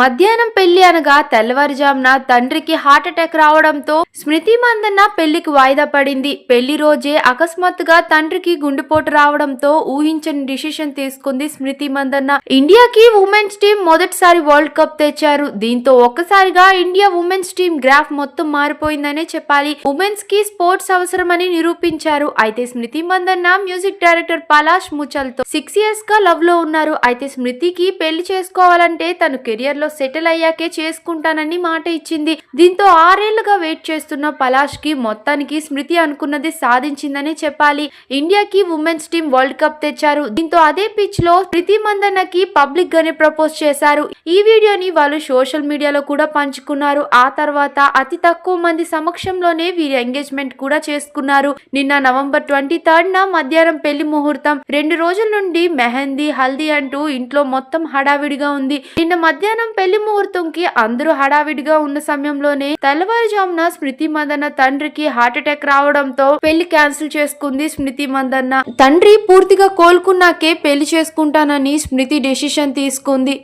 మధ్యాహ్నం పెళ్ళి అనగా తెల్లవారుజామున తండ్రికి హార్ట్ అటాక్ రావడంతో స్మృతి మందన్న పెళ్ళికి వాయిదా పడింది. పెళ్ళి రోజే అకస్మాత్తుగా తండ్రికి గుండెపోటు రావడంతో ఊహించని డిసిషన్ తీసుకుంది స్మృతి మందన్న. ఇండియాకి ఉమెన్స్ టీం మొదటిసారి వరల్డ్ కప్ తెచ్చారు. దీంతో ఒక్కసారిగా ఇండియా ఉమెన్స్ టీం గ్రాఫ్ మొత్తం మారిపోయిందనే చెప్పాలి. ఉమెన్స్కి స్పోర్ట్స్ అవసరమని నిరూపించారు. అయితే స్మృతి మందన్న మ్యూజిక్ డైరెక్టర్ పలాష్ ముచల్తో సిక్స్ ఇయర్స్గా లవ్లో ఉన్నారు. అయితే స్మృతికి పెళ్ళి చేసుకోవాలంటే తన కెరియర్ లో సెటిల్ అయ్యాకే చేసుకుంటానని మాట ఇచ్చింది. దీంతో ఆరేళ్ళుగా వెయిట్ చేస్తున్న పలాష్కి మొత్తానికి స్మృతి అనుకున్నది సాధించిందనే చెప్పాలి. ఇండియాకి ఉమెన్స్ టీం వరల్డ్ కప్ తెచ్చారు. దీంతో అదే పిచ్లో స్మృతి మందన్నకి పబ్లిక్ గానే ప్రపోజ్ చేశారు. ఈ వీడియోని వాళ్ళు సోషల్ మీడియాలో కూడా పంచుకున్నారు. ఆ తర్వాత అతి తక్కువ మంది సమక్షంలోనే వీరి ఎంగేజ్మెంట్ కూడా చేసుకున్నారు. నిన్న నవంబర్ ట్వంటీ థర్డ్ న మధ్యాహ్నం పెళ్ళి ముహూర్తం. రెండు రోజుల నుండి మెహందీ హల్దీ అంటూ ఇంట్లో మొత్తం హడావిడిగా ఉంది. నిన్న మధ్యాహ్నం పెళ్ళి ముహూర్తంకి అందరూ హడావిడిగా ఉన్న సమయంలోనే తెల్లవారుజామున స్మృతి మందన్న తండ్రికి హార్ట్అటాక్ రావడంతో పెళ్ళి క్యాన్సిల్ చేసుకుంది స్మృతి మందన్న. తండ్రి పూర్తిగా కోలుకున్నాకే పెళ్ళి చేసుకుంటానని స్మృతి డెసిషన్ తీసుకుంది.